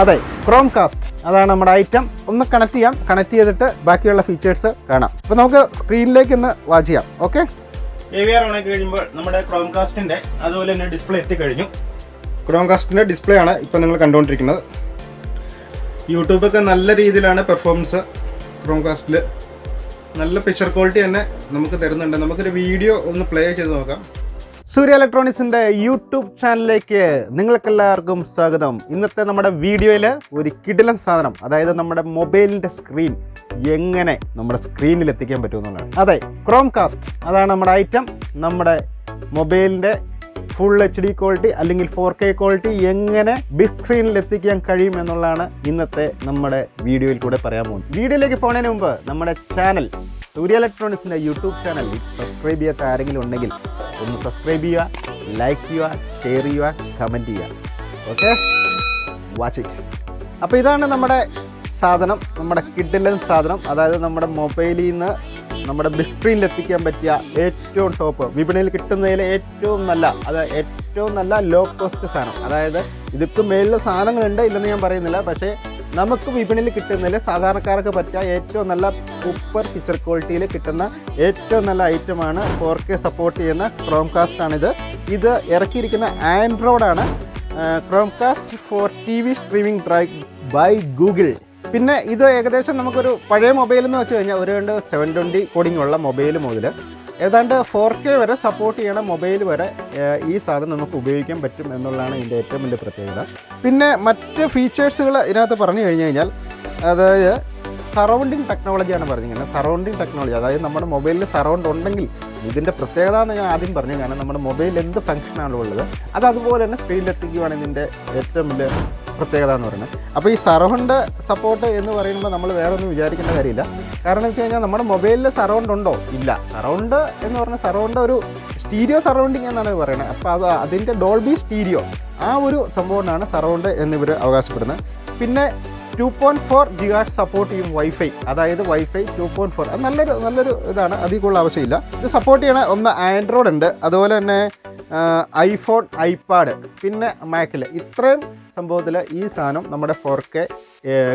അതെ Chrome cast അതാണ് നമ്മുടെ ഐറ്റം ഒന്ന് കണക്ട് ചെയ്യാം. കണക്ട് ചെയ്തിട്ട് ബാക്കിയുള്ള ഫീച്ചേഴ്സ് കാണാം. അപ്പോൾ നമുക്ക് സ്ക്രീനിലേക്ക് ഒന്ന് വാച്ച് ചെയ്യാം. ഓക്കെ എ വി ആർ ഓണാക്കി കഴിയുമ്പോൾ നമ്മുടെ ക്രോം കാസ്റ്റിന്റെ അതുപോലെ തന്നെ ഡിസ്പ്ലേ എത്തിക്കഴിഞ്ഞു. ക്രോം കാസ്റ്റിന്റെ ഡിസ്പ്ലേ ആണ് ഇപ്പോൾ നിങ്ങൾ കണ്ടുകൊണ്ടിരിക്കുന്നത്. യൂട്യൂബൊക്കെ നല്ല രീതിയിലാണ് പെർഫോമൻസ് ക്രോം കാസ്റ്റിൽ നല്ല പിക്ചർ ക്വാളിറ്റി തന്നെ നമുക്ക് തരുന്നുണ്ട്. നമുക്കൊരു വീഡിയോ ഒന്ന് പ്ലേ ചെയ്ത് നോക്കാം. സൂര്യ ഇലക്ട്രോണിക്സിന്റെ യൂട്യൂബ് ചാനലിലേക്ക് നിങ്ങൾക്കെല്ലാവർക്കും സ്വാഗതം. ഇന്നത്തെ നമ്മുടെ വീഡിയോയിൽ ഒരു കിടിലൻ സാധനം അതായത് നമ്മുടെ മൊബൈലിന്റെ സ്ക്രീൻ എങ്ങനെ നമ്മുടെ സ്ക്രീനിൽ എത്തിക്കാൻ പറ്റുമെന്നുള്ളതാണ് അതെ ക്രോം കാസ്റ്റ് അതാണ് നമ്മുടെ ഐറ്റം. നമ്മുടെ മൊബൈലിന്റെ ഫുൾ എച്ച് ഡി ക്വാളിറ്റി അല്ലെങ്കിൽ ഫോർ കെ ക്വാളിറ്റി എങ്ങനെ ബിഗ് സ്ക്രീനിൽ എത്തിക്കാൻ കഴിയും എന്നുള്ളതാണ് ഇന്നത്തെ നമ്മുടെ വീഡിയോയിൽ കൂടെ പറയാൻ പോകുന്നത്. വീഡിയോയിലേക്ക് പോകുന്നതിന് മുമ്പ് നമ്മുടെ ചാനൽ സൂര്യ ഇലക്ട്രോണിക്സിന്റെ യൂട്യൂബ് ചാനൽ സബ്സ്ക്രൈബ് ചെയ്യാത്ത ആരെങ്കിലും ഉണ്ടെങ്കിൽ ഒന്ന് സബ്സ്ക്രൈബ് ചെയ്യുക ലൈക്ക് ചെയ്യുക ഷെയർ ചെയ്യുക കമന്റ് ചെയ്യുക. ഓക്കെ വാച്ച് ഇറ്റ് അപ്പോൾ ഇതാണ് നമ്മുടെ സാധനം നമ്മുടെ കിഡിലെ സാധനം. അതായത് നമ്മുടെ മൊബൈലിൽ നിന്ന് നമ്മുടെ ബിസ്ക്രീനിൽ എത്തിക്കാൻ പറ്റിയ ഏറ്റവും ടോപ്പ് വിപണിയിൽ കിട്ടുന്നതിൽ ഏറ്റവും നല്ല അത് ഏറ്റവും നല്ല ലോ കോസ്റ്റ് സാധനം. അതായത് ഇതിക്ക് മേലിൽ സാധനങ്ങളുണ്ട് ഇല്ലെന്ന് ഞാൻ പറയുന്നില്ല പക്ഷേ നമുക്ക് വിപണിയിൽ കിട്ടുന്നതിൽ സാധാരണക്കാർക്ക് പറ്റിയ ഏറ്റവും നല്ല സൂപ്പർ പിക്ചർ ക്വാളിറ്റിയിൽ കിട്ടുന്ന ഏറ്റവും നല്ല ഐറ്റമാണ് ഫോർ കെ സപ്പോർട്ട് ചെയ്യുന്ന ക്രോം കാസ്റ്റാണിത് ഇത് ഇറക്കിയിരിക്കുന്ന ആൻഡ്രോയിഡാണ് chrome cast for T V streaming drive by Google പിന്നെ ഇത് ഏകദേശം നമുക്കൊരു പഴയ മൊബൈൽ എന്ന് വെച്ച് കഴിഞ്ഞാൽ ഒരു രണ്ട് സെവൻ ട്വന്റി കോഡിംഗ് ഉള്ള മൊബൈൽ മുതൽ ഏതാണ്ട് ഫോർ കെ വരെ സപ്പോർട്ട് ചെയ്യണ മൊബൈൽ വരെ ഈ സാധനം നമുക്ക് ഉപയോഗിക്കാൻ പറ്റും എന്നുള്ളതാണ് ഇതിന്റെ ഏറ്റവും വലിയ പ്രത്യേകത. പിന്നെ മറ്റ് ഫീച്ചേഴ്സുകൾ ഇതിനകത്ത് പറഞ്ഞു കഴിഞ്ഞു കഴിഞ്ഞാൽ അതായത് സറൗണ്ടിങ് ടെക്നോളജിയാണ് പറഞ്ഞിരിക്കുന്നത്. സറൗണ്ടിങ് ടെക്നോളജി അതായത് നമ്മുടെ മൊബൈലിൽ സറൗണ്ട് ഉണ്ടെങ്കിൽ ഇതിന്റെ പ്രത്യേകത എന്ന് ഞാൻ ആദ്യം പറഞ്ഞു കാരണം നമ്മുടെ മൊബൈലിൽ എന്ത് ഫംഗ്ഷനാണ് ഉള്ളത് അത് അതുപോലെ തന്നെ സ്ക്രീനിലെത്തിക്കുകയാണ് ഇതിന്റെ ഏറ്റവും വലിയ പ്രത്യേകത എന്ന് പറയുന്നത്. അപ്പോൾ ഈ സറൗണ്ട് സപ്പോർട്ട് എന്ന് പറയുമ്പോൾ നമ്മൾ വേറെ ഒന്നും വിചാരിക്കേണ്ട കാര്യമില്ല. കാരണം വെച്ച് കഴിഞ്ഞാൽ നമ്മുടെ മൊബൈലിൽ സറൗണ്ട് ഉണ്ടോ? ഇല്ല. സറൗണ്ട് എന്ന് പറഞ്ഞാൽ സറൗണ്ട് ഒരു സ്റ്റീരിയോ സറൗണ്ടിങ് എന്നാണ് പറയുന്നത്. അപ്പോൾ അത് അതിന്റെ ഡോൾബി സ്റ്റീരിയോ ആ ഒരു സംഭവമാണ് സറൗണ്ട് എന്നിവർ അവകാശപ്പെടുന്നത്. പിന്നെ two point four G art support ചെയ്യും വൈഫൈ അതായത് വൈഫൈ ടു പോയിന്റ് ഫോർ അത് നല്ലൊരു നല്ലൊരു ഇതാണ്. അധികമുള്ള ആവശ്യമില്ല. ഇത് സപ്പോർട്ട് ചെയ്യണ ഒന്ന് ആൻഡ്രോയിഡ് ഉണ്ട്. അതുപോലെ തന്നെ ഐഫോൺ ഐപാഡ് പിന്നെ മാക്കിൽ ഇത്രയും സംഭവത്തിൽ ഈ സാധനം നമ്മുടെ four K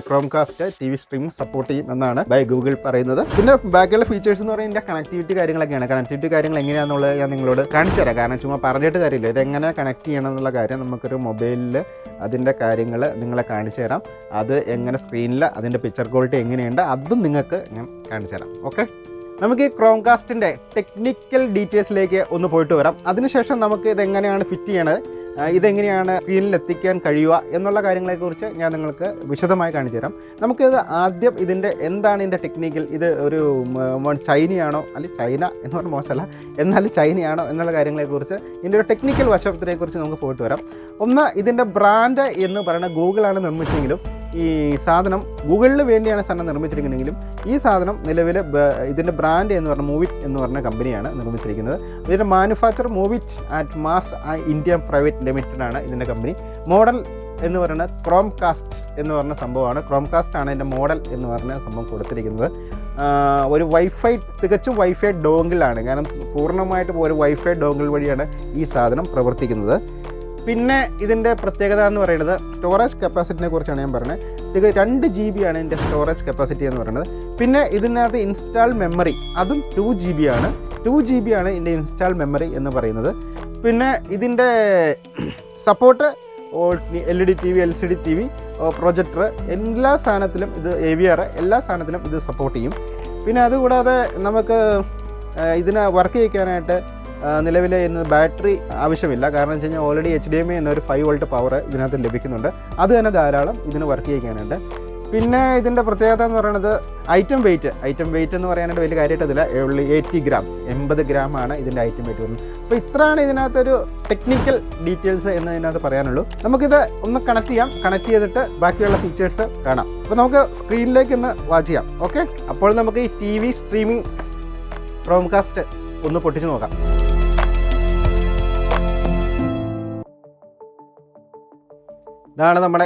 chrome cast T V stream support ചെയ്യും എന്നാണ് ബൈ ഗൂഗിൾ പറയുന്നത്. പിന്നെ ബാക്കിയുള്ള ഫീച്ചേഴ്സ് എന്ന് പറയുന്നത് കണക്ടിവിറ്റി കാര്യങ്ങളൊക്കെയാണ്. കണക്ടിവിറ്റി കാര്യങ്ങൾ എങ്ങനെയാണെന്നുള്ളത് ഞാൻ നിങ്ങളോട് കാണിച്ചു തരാം. കാരണം ചുമ്മാ പറഞ്ഞിട്ട് കാര്യമില്ല. ഇത് എങ്ങനെ കണക്ട് ചെയ്യണം എന്നുള്ള കാര്യം നമുക്കൊരു മൊബൈലിൽ അതിന്റെ കാര്യങ്ങൾ നിങ്ങളെ കാണിച്ചു തരാം. അത് എങ്ങനെ സ്ക്രീനിൽ അതിന്റെ പിക്ചർ ക്വാളിറ്റി എങ്ങനെയുണ്ട് അതും നിങ്ങൾക്ക് ഞാൻ കാണിച്ചു തരാം. ഓക്കെ നമുക്ക് ഈ ക്രോംകാസ്റ്റിന്റെ ടെക്നിക്കൽ ഡീറ്റെയിൽസിലേക്ക് ഒന്ന് പോയിട്ട് വരാം. അതിനുശേഷം നമുക്ക് ഇതെങ്ങനെയാണ് ഫിറ്റ് ചെയ്യണത്? ഇതെങ്ങനെയാണ് സ്ക്രീനിൽ എത്തിക്കാൻ കഴിയുക എന്നുള്ള കാര്യങ്ങളെക്കുറിച്ച് ഞാൻ നിങ്ങൾക്ക് വിശദമായി കാണിച്ചു തരാം. നമുക്കിത് ആദ്യം ഇതിന്റെ എന്താണ് ഇതിന്റെ ടെക്നിക്കൽ ഇത് ഒരു ചൈനയാണോ? അല്ലെങ്കിൽ ചൈന എന്ന് പറഞ്ഞാൽ മോശമല്ല. എന്നാൽ ചൈനയാണോ എന്നുള്ള കാര്യങ്ങളെക്കുറിച്ച് ഇതിന്റെ ഒരു ടെക്നിക്കൽ വശത്തിനെക്കുറിച്ച് നമുക്ക് പോയിട്ട് വരാം. ഒന്ന് ഇതിന്റെ ബ്രാൻഡ് എന്ന് പറയുന്നത് ഗൂഗിളാണ് നിർമ്മിച്ചെങ്കിലും ഈ സാധനം ഗൂഗിളിന് വേണ്ടിയാണ് സാധനം നിർമ്മിച്ചിരിക്കുന്നതെങ്കിലും ഈ സാധനം നിലവിൽ ഇതിന്റെ ബ്രാൻഡ് എന്ന് പറഞ്ഞ മൂവിറ്റ് എന്ന് പറഞ്ഞ കമ്പനിയാണ് നിർമ്മിച്ചിരിക്കുന്നത്. ഇതിന്റെ മാനുഫാക്ചർ മൂവിറ്റ് ആറ്റ് മാസ് ഇന്ത്യ പ്രൈവറ്റ് ലിമിറ്റഡ് ആണ് ഇതിന്റെ കമ്പനി. മോഡൽ എന്ന് പറയുന്നത് ക്രോം കാസ്റ്റ് എന്ന് പറഞ്ഞ സംഭവമാണ്. ക്രോം കാസ്റ്റ് ആണ് എന്റെ മോഡൽ എന്ന് പറഞ്ഞ സംഭവം കൊടുത്തിരിക്കുന്നത്. ഒരു വൈഫൈ തികച്ചും വൈഫൈ ഡോങ്കിളാണ് കാരണം പൂർണമായിട്ടും ഒരു വൈഫൈ ഡോങ്കിൾ വഴിയാണ് ഈ സാധനം പ്രവർത്തിക്കുന്നത്. പിന്നെ ഇതിന്റെ പ്രത്യേകത എന്ന് പറയുന്നത് സ്റ്റോറേജ് കപ്പാസിറ്റിനെ കുറിച്ചാണ് ഞാൻ പറഞ്ഞത്. ഇത് രണ്ട് ജി ബി ആണ് ഇതിന്റെ സ്റ്റോറേജ് കപ്പാസിറ്റി എന്ന് പറയുന്നത്. പിന്നെ ഇതിനകത്ത് ഇൻസ്റ്റാൾ മെമ്മറി അതും ടു ജി ബി ആണ്. ടു ജി ബി ആണ് ഇതിന്റെ ഇൻസ്റ്റാൾ മെമ്മറി എന്ന് പറയുന്നത്. പിന്നെ ഇതിന്റെ support L E D T V L C D T V projector എല്ലാ സാധനത്തിലും ഇത് എ വി ആർ എല്ലാ സാധനത്തിലും ഇത് സപ്പോർട്ട് ചെയ്യും. പിന്നെ അതുകൂടാതെ നമുക്ക് ഇതിനെ വർക്ക് ചെയ്യിക്കാനായിട്ട് നിലവിൽ ഇന്ന് ബാറ്ററി ആവശ്യമില്ല. കാരണം വെച്ച് കഴിഞ്ഞാൽ already H D M I എന്നൊരു ഫൈവ് വോൾട്ട് പവർ ഇതിനകത്ത് ലഭിക്കുന്നുണ്ട്. അത് തന്നെ ധാരാളം ഇതിന് വർക്ക് ചെയ്യാനുണ്ട് പിന്നെ ഇതിന്റെ പ്രത്യേകത എന്ന് പറയുന്നത് ഐറ്റം വെയിറ്റ് ഐറ്റം വെയിറ്റ് എന്ന് പറയാനായിട്ട് വലിയ കാര്യമായിട്ടില്ല ഉള്ളി എയ്റ്റി ഗ്രാംസ്. എൺപത് ഗ്രാം ആണ് ഇതിന്റെ ഐറ്റം വെയിറ്റ് വരുന്നത്. അപ്പോൾ ഇത്രയാണ് ഇതിനകത്തൊരു ടെക്നിക്കൽ ഡീറ്റെയിൽസ് എന്ന് ഇതിനകത്ത് പറയാനുള്ളൂ. നമുക്കിത് ഒന്ന് കണക്ട് ചെയ്യാം. കണക്ട് ചെയ്തിട്ട് ബാക്കിയുള്ള ഫീച്ചേഴ്സ് കാണാം. അപ്പോൾ നമുക്ക് സ്ക്രീനിലേക്ക് ഒന്ന് വാച്ച് ചെയ്യാം. ഓക്കെ അപ്പോൾ നമുക്ക് ഈ ടി വി സ്ട്രീമിംഗ് പ്രോംകാസ്റ്റ് ഒന്ന് പൊട്ടിച്ച് നോക്കാം. ഇതാണ് നമ്മുടെ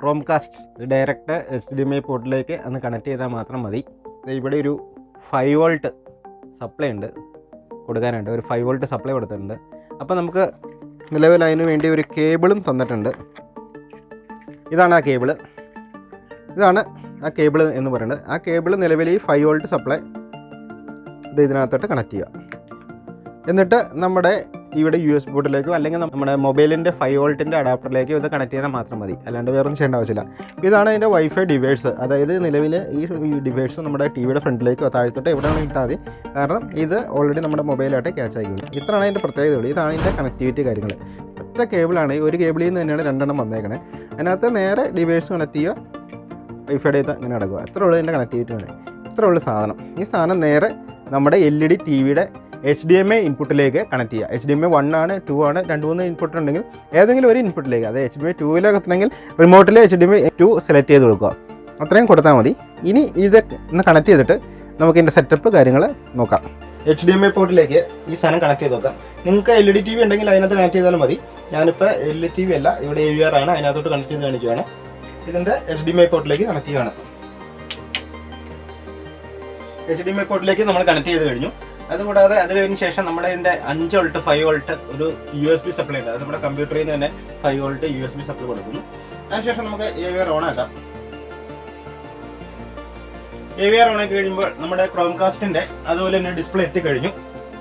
chromecast direct H D M I പോർട്ടിലേക്ക് അന്ന് കണക്ട് ചെയ്താൽ മാത്രം മതി. ഇവിടെ ഒരു ഫൈവ് വോൾട്ട് സപ്ലൈ ഉണ്ട്. കൊടുക്കാനുണ്ട്. ഒരു ഫൈവ് വോൾട്ട് സപ്ലൈ കൊടുത്തിട്ടുണ്ട്. അപ്പോൾ നമുക്ക് നിലവിൽ അതിന് വേണ്ടി ഒരു കേബിളും തന്നിട്ടുണ്ട്. ഇതാണ് ആ കേബിൾ. ഇതാണ് ആ കേബിൾ എന്ന് പറയുന്നത്. ആ കേബിൾ നിലവിൽ ഈ ഫൈവ് വോൾട്ട് സപ്ലൈ ഇത് ഇതിനകത്തോട്ട് കണക്ട് ചെയ്യുക. എന്നിട്ട് നമ്മുടെ ഇവിടെ യു എസ് ബോർഡിലേക്കോ അല്ലെങ്കിൽ നമ്മുടെ മൊബൈലിന്റെ ഫൈവ് വോൾട്ടിന്റെ അഡാപ്റ്ററിലേക്കോ ഇത് കണക്ട് ചെയ്താൽ മാത്രം മതി. അല്ലാണ്ട് വേറെ ഒന്നും ചെയ്യേണ്ട ആവശ്യമില്ല. ഇതാണ് അതിന്റെ വൈഫൈ ഡിവൈസ് അതായത് നിലവിൽ ഈ ഡിവൈസ് നമ്മുടെ ടി വിയുടെ ഫ്രണ്ടിലേക്കോ താഴത്തോട്ടോ എവിടെ വേണമെങ്കിൽ കാരണം ഇത് ഓൾറെഡി നമ്മുടെ മൊബൈലായിട്ട് ക്യാച്ച് ആയിക്കോളും ഇത്രയാണ് അതിന്റെ പ്രത്യേകതയുള്ളൂ ഇതാണ് ഇതിന്റെ കണക്ടിവിറ്റി കാര്യങ്ങൾ. ഒറ്റ കേബിളാണ് ഒരു കേബിളിൽ നിന്ന് തന്നെയാണ് രണ്ടെണ്ണം വന്നേക്കണേ. അതിനകത്ത് നേരെ ഡിവൈസ് കണക്ട് ചെയ്യുക. വൈഫൈയുടെ ഇത് ഇങ്ങനെ അടക്കുക എത്ര ഉള്ളൂ ഇതിന്റെ കണക്ടിവിറ്റി ഇത്ര ഉള്ളൂ സാധനം. ഈ സാധനം നേരെ നമ്മുടെ എൽ ഇ ഡി ടി വിയുടെ എച്ച് ഡി എം എ ഇൻപുട്ടിലേക്ക് കണക്ട് ചെയ്യുക. H D M I one ആണ് ടു ആണ് രണ്ട് മൂന്ന് ഇൻപുട്ട് ഉണ്ടെങ്കിൽ ഏതെങ്കിലും ഒരു ഇൻപുട്ടിലേക്ക് അതായത് എച്ച് ഡി എം എ ടൂവിലേക്ക് എത്തണമെങ്കിൽ റിമോട്ടിൽ H D M A two select ചെയ്ത് കൊടുക്കുക. അത്രയും കൊടുത്താൽ മതി. ഇനി ഇത് ഒന്ന് കണക്ട് ചെയ്തിട്ട് നമുക്ക് ഇതിന്റെ സെറ്റപ്പ് കാര്യങ്ങൾ നോക്കാം. എച്ച് ഡി എം ഐ പോർട്ടിലേക്ക് ഈ സാധനം കണക്ട് ചെയ്ത് നോക്കാം. നിങ്ങൾക്ക് L E D T V ഉണ്ടെങ്കിൽ അതിനകത്ത് കണക്ട് ചെയ്താലും മതി. ഞാനിപ്പോൾ എൽ ഇ ടി വി അല്ല ഇവിടെ എ വി ആർ ആണ് അതിനകത്തോട്ട് കണക്ട് ചെയ്ത് കാണിക്കുകയാണ് ഇതിന്റെ എച്ച് ഡി എം ഐ പോർട്ടിലേക്ക് കണക്ട് ചെയ്യുകയാണ് എച്ച് ഡി എം ഐ പോർട്ടിലേക്ക് നമ്മൾ കണക്ട് ചെയ്ത് കഴിഞ്ഞു. അതുകൂടാതെ അത് കഴിഞ്ഞ ശേഷം നമ്മുടെ ഇതിന്റെ അഞ്ച് വോൾട്ട് ഫൈവ് വോൾട്ട് ഒരു യു എസ് ബി സപ്ലൈ ഉണ്ട്. അത് നമ്മുടെ കമ്പ്യൂട്ടറിൽ നിന്ന് തന്നെ five volt U S B supply കൊടുക്കുന്നു. അതിനുശേഷം നമുക്ക് എ വി ആർ ഓൺ ആക്കാം. എ വി ആർ ഓൺ ആക്കി കഴിയുമ്പോൾ നമ്മുടെ ക്രോം കാസ്റ്റിന്റെ അതുപോലെ തന്നെ ഡിസ്പ്ലേ എത്തിക്കഴിഞ്ഞു.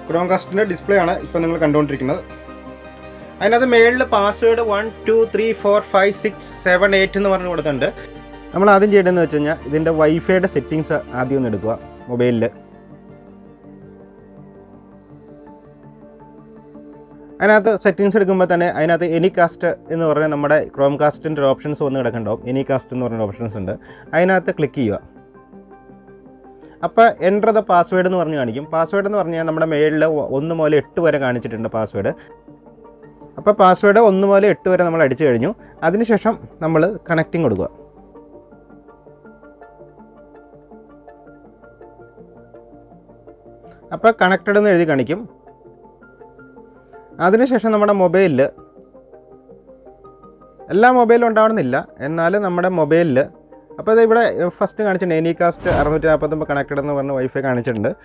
ക്രോം കാസ്റ്റിന്റെ ഡിസ്പ്ലേ ആണ് ഇപ്പോൾ നിങ്ങൾ കണ്ടുകൊണ്ടിരിക്കുന്നത്. അതിനകത്ത് മേളിൽ password one two three four five six seven eight എന്ന് പറഞ്ഞു കൊടുത്തിട്ടുണ്ട്. നമ്മൾ ആദ്യം ചെയ്യേണ്ടതെന്ന് വെച്ച് കഴിഞ്ഞാൽ ഇതിന്റെ വൈഫൈയുടെ സെറ്റിങ്സ് ആദ്യം ഒന്ന് എടുക്കുക. മൊബൈലിൽ അതിനകത്ത് സെറ്റിങ്സ് എടുക്കുമ്പോൾ തന്നെ അതിനകത്ത് എനി കാസ്റ്റ് എന്ന് പറഞ്ഞാൽ നമ്മുടെ ക്രോം കാസ്റ്റിന്റെ ഓപ്ഷൻസ് വന്ന് കിടക്കുന്നുണ്ടാവും. എനി കാസ്റ്റ് എന്ന് പറഞ്ഞ ഓപ്ഷൻസ് ഉണ്ട്. അതിനകത്ത് ക്ലിക്ക് ചെയ്യുക. അപ്പോൾ എന്റർ ദ പാസ്വേഡ് എന്ന് പറഞ്ഞ് കാണിക്കും. പാസ്വേഡ് എന്ന് പറഞ്ഞാൽ നമ്മുടെ മെയിലിൽ ഒന്ന് മുതൽ എട്ട് വരെ കാണിച്ചിട്ടുണ്ട് പാസ്വേഡ് അപ്പോൾ പാസ്വേഡ് ഒന്ന് മുതൽ എട്ട് വരെ നമ്മൾ അടിച്ചു കഴിഞ്ഞു. അതിനുശേഷം നമ്മൾ കണക്റ്റിംഗ് കൊടുക്കുക. അപ്പോൾ കണക്റ്റഡ് എന്ന് എഴുതി കാണിക്കും. അതിനുശേഷം നമ്മുടെ മൊബൈലിൽ എല്ലാ മൊബൈലും ഉണ്ടാവണമെന്നില്ല. എന്നാൽ നമ്മുടെ മൊബൈലിൽ അപ്പോൾ ഇവിടെ ഫസ്റ്റ് കാണിച്ചിട്ടുണ്ട് എനികാസ്റ്റ് അറുന്നൂറ്റി നാൽപ്പത്തൊമ്പത് കണക്റ്റഡ് എന്ന് പറഞ്ഞ വൈഫൈ കാണിച്ചിട്ടുണ്ട്.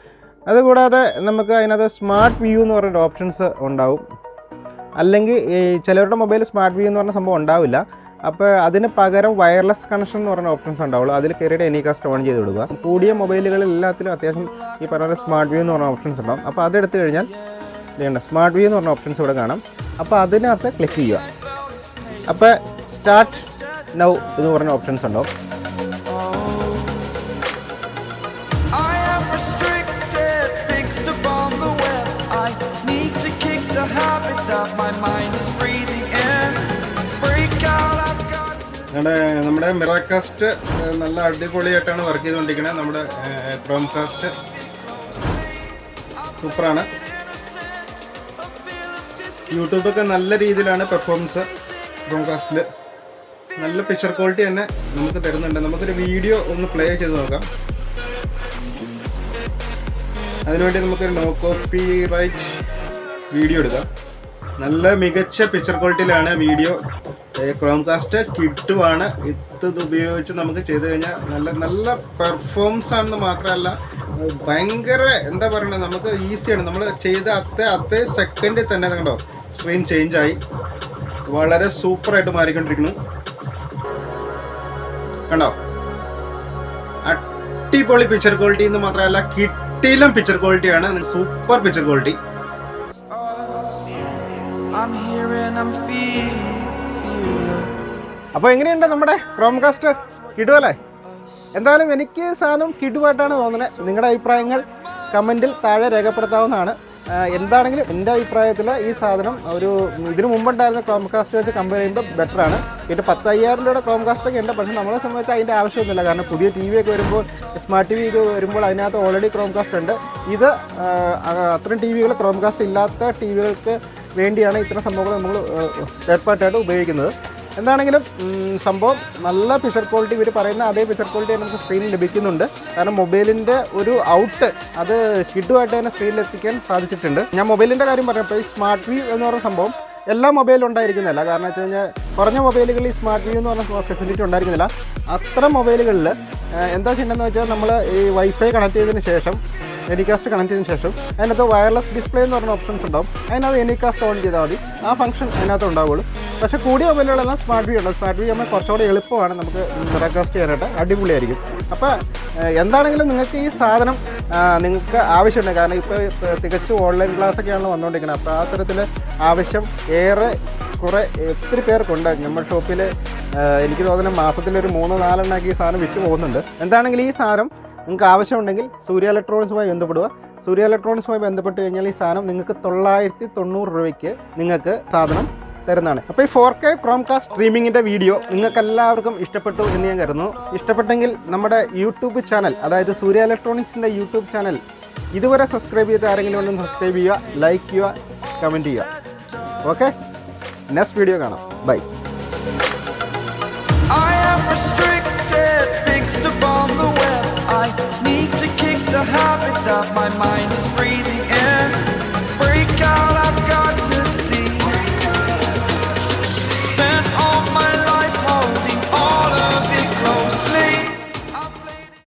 അതുകൂടാതെ നമുക്ക് അതിനകത്ത് സ്മാർട്ട് വ്യൂ എന്ന് പറഞ്ഞ ഓപ്ഷൻസ് ഉണ്ടാവും. അല്ലെങ്കിൽ ഈ ചിലവരുടെ മൊബൈൽ സ്മാർട്ട് വ്യൂ എന്ന് പറഞ്ഞ സംഭവം ഉണ്ടാവില്ല. അപ്പോൾ അതിന് പകരം വയർലെസ് കണക്ഷൻ എന്ന് പറഞ്ഞ ഓപ്ഷൻസ് ഉണ്ടാവുള്ളൂ. അതിൽ കയറിയിട്ട് എനികാസ്റ്റ് ഓൺ ചെയ്ത് കൊടുക്കുക. കൂടിയ മൊബൈലുകളിൽ എല്ലാത്തിലും അത്യാവശ്യം ഈ പറഞ്ഞ സ്മാർട്ട് വ്യൂ എന്ന് പറഞ്ഞ ഓപ്ഷൻസ് ഉണ്ടാവും. അപ്പോൾ അതെടുത്തു കഴിഞ്ഞാൽ ഇതുണ്ട്. സ്മാർട്ട് വ്യൂ എന്ന് പറഞ്ഞ ഓപ്ഷൻസ് ഇവിടെ കാണാം. അപ്പോൾ അതിനകത്ത് ക്ലിക്ക് ചെയ്യുക. അപ്പോൾ സ്റ്റാർട്ട് നൗ എന്ന് പറഞ്ഞ ഓപ്ഷൻസ് ഉണ്ടാവും to. നമ്മുടെ നമ്മുടെ മിറാക്കാസ്റ്റ് നല്ല അടിപൊളിയായിട്ടാണ് വർക്ക് ചെയ്തുകൊണ്ടിരിക്കുന്നത്. നമ്മുടെ ക്രോം കാസ്റ്റ് സൂപ്പറാണ്. യൂട്യൂബൊക്കെ നല്ല രീതിയിലാണ് പെർഫോമൻസ് ബ്രോഡ്കാസ്റ്റിൽ കാസ്റ്റിൽ നല്ല പിക്ചർ ക്വാളിറ്റി തന്നെ നമുക്ക് തരുന്നുണ്ട്. നമുക്കൊരു വീഡിയോ ഒന്ന് പ്ലേ ചെയ്ത് നോക്കാം. അതിനുവേണ്ടി നമുക്കൊരു നോ കോപ്പി റൈറ്റ് വീഡിയോ എടുക്കാം. നല്ല മികച്ച പിക്ചർ ക്വാളിറ്റിയിലാണ് വീഡിയോ ക്രോം കാസ്റ്റ് കിട്ടുവാണ്. ഇത് ഉപയോഗിച്ച് നമുക്ക് ചെയ്ത് കഴിഞ്ഞാൽ നല്ല നല്ല പെർഫോമൻസ് ആണെന്ന് മാത്രമല്ല ഭയങ്കര എന്താ പറയുന്നത് നമുക്ക് ഈസിയാണ് നമ്മൾ ചെയ്ത അത്തേ അത്തേ സെക്കൻഡിൽ തന്നെ കണ്ടോ? സ്ക്രീൻ ചേഞ്ച് ആയി. വളരെ സൂപ്പർ സൂപ്പറായിട്ട് മാറിക്കൊണ്ടിരിക്കുന്നു. കണ്ടോ? അടിപൊളി പിക്ചർ ക്വാളിറ്റി എന്ന് മാത്രമല്ല കിട്ടിയിലും പിക്ചർ ക്വാളിറ്റിയാണ് സൂപ്പർ പിക്ചർ ക്വാളിറ്റി. അപ്പോൾ എങ്ങനെയുണ്ട് നമ്മുടെ ക്രോംകാസ്റ്റ് കിടുവല്ലേ? എന്തായാലും എനിക്ക് സാധനം കിടുവായിട്ടാണ് തോന്നുന്നത്. നിങ്ങളുടെ അഭിപ്രായങ്ങൾ കമന്റിൽ താഴെ രേഖപ്പെടുത്താവുന്നതാണ്. എന്താണെങ്കിലും എന്റെ അഭിപ്രായത്തിൽ ഈ സാധനം ഒരു ഇതിനു മുമ്പുണ്ടായിരുന്ന ക്രോംകാസ്റ്റ് വെച്ച് കമ്പയർ ചെയ്യുമ്പോൾ ബെറ്ററാണ് പിന്നെ പത്തയ്യായിരം രൂപയുടെ ക്രോം കാസ്റ്റൊക്കെ ഉണ്ട്. പക്ഷേ നമ്മളെ സംബന്ധിച്ച് അതിന്റെ ആവശ്യമൊന്നുമില്ല. കാരണം പുതിയ ടി വി ഒക്കെ വരുമ്പോൾ സ്മാർട്ട് ടി വി ഒക്കെ വരുമ്പോൾ അതിനകത്ത് ഓൾറെഡി ക്രോംകാസ്റ്റ് ഉണ്ട്. ഇത് അത്രയും ടി വികൾ ക്രോം കാസ്റ്റ് ഇല്ലാത്ത ടി വികൾക്ക് വേണ്ടിയാണ് ഇത്തരം സംഭവങ്ങൾ നമ്മൾ തേർഡ് പാർട്ടിയായിട്ട് ഉപയോഗിക്കുന്നത്. എന്താണെങ്കിലും സംഭവം നല്ല പിക്ചർ ക്വാളിറ്റി ഇവർ പറയുന്ന അതേ പിക്ചർ ക്വാളിറ്റി നമുക്ക് സ്ക്രീനിൽ ലഭിക്കുന്നുണ്ട്. കാരണം മൊബൈലിന്റെ ഒരു ഔട്ട് അത് കിഡുമായിട്ട് തന്നെ സ്ക്രീനിൽ എത്തിക്കാൻ സാധിച്ചിട്ടുണ്ട്. ഞാൻ മൊബൈലിന്റെ കാര്യം പറഞ്ഞപ്പോൾ ഈ സ്മാർട്ട് വ്യൂ എന്ന് പറഞ്ഞ സംഭവം എല്ലാ മൊബൈലും ഉണ്ടായിരിക്കുന്നില്ല. കാരണം വെച്ച് കഴിഞ്ഞാൽ കുറഞ്ഞ മൊബൈലുകളിൽ സ്മാർട്ട് വ്യൂ എന്ന് പറഞ്ഞ ഫെസിലിറ്റി ഉണ്ടായിരിക്കുന്നില്ല. അത്ര മൊബൈലുകളിൽ എന്താ ചെയ്യേണ്ടതെന്ന് വെച്ചാൽ നമ്മൾ ഈ വൈഫൈ കണക്ട് ചെയ്തതിന് ശേഷം എനികാസ്റ്റ് കണക്ട് ചെയ്തതിന് ശേഷം അതിനകത്ത് വയർലെസ് ഡിസ്പ്ലേ എന്ന് പറഞ്ഞ ഓപ്ഷൻസ് ഉണ്ടാവും. അതിനകത്ത് എനികാസ്റ്റ് ഓൺ ചെയ്താൽ മതി. ആ ഫംഗ്ഷൻ അതിനകത്ത് ഉണ്ടാവുള്ളൂ. പക്ഷേ കൂടിയ മൊബൈലുകളെല്ലാം സ്മാർട്ട് വ്യൂ ഉണ്ട് സ്മാർട്ട് വ്യൂ ആകുമ്പോൾ കുറച്ചുകൂടി എളുപ്പമാണ് നമുക്ക് ബ്രോഡ്കാസ്റ്റ് ചെയ്യാനായിട്ട്. അടിപൊളിയായിരിക്കും. അപ്പോൾ എന്താണെങ്കിലും നിങ്ങൾക്ക് ഈ സാധനം നിങ്ങൾക്ക് ആവശ്യമുണ്ട്. കാരണം ഇപ്പോൾ തികച്ചും ഓൺലൈൻ ക്ലാസ് ഒക്കെയാണല്ലോ വന്നുകൊണ്ടിരിക്കുന്നത്. അപ്പോൾ ആ തരത്തിൽ ആവശ്യം ഏറെ കുറേ ഒത്തിരി പേർക്കുണ്ട്. നമ്മുടെ ഷോപ്പിൽ എനിക്ക് തോന്നുന്നു മാസത്തിൽ ഒരു മൂന്ന് നാലെണ്ണമൊക്കെ ഈ സാധനം വിറ്റ് പോകുന്നുണ്ട്. എന്താണെങ്കിലും ഈ സാധനം നിങ്ങൾക്ക് ആവശ്യമുണ്ടെങ്കിൽ സൂര്യ ഇലക്ട്രോണിക്സുമായി ബന്ധപ്പെടുക. സൂര്യ ഇലക്ട്രോണിക്സുമായി ബന്ധപ്പെട്ട് കഴിഞ്ഞാൽ ഈ സാധനം നിങ്ങൾക്ക് തൊള്ളായിരത്തി തൊണ്ണൂറ് രൂപയ്ക്ക് നിങ്ങൾക്ക് സാധനം തരുന്നതാണ്. അപ്പോൾ ഈ ഫോർ കെ ക്രോംകാസ്റ്റ് സ്ട്രീമിങ്ങിന്റെ വീഡിയോ നിങ്ങൾക്ക് എല്ലാവർക്കും ഇഷ്ടപ്പെട്ടു എന്ന് ഞാൻ കരുതുന്നു. ഇഷ്ടപ്പെട്ടെങ്കിൽ നമ്മുടെ യൂട്യൂബ് ചാനൽ അതായത് സൂര്യ ഇലക്ട്രോണിക്സിന്റെ യൂട്യൂബ് ചാനൽ ഇതുവരെ സബ്സ്ക്രൈബ് ചെയ്ത ആരെങ്കിലും ഉണ്ടെങ്കിൽ സബ്സ്ക്രൈബ് ചെയ്യുക ലൈക്ക് ചെയ്യുക കമന്റ് ചെയ്യുക. ഓക്കെ നെക്സ്റ്റ് വീഡിയോ കാണാം. Bye I need to kick the habit that my mind is breathing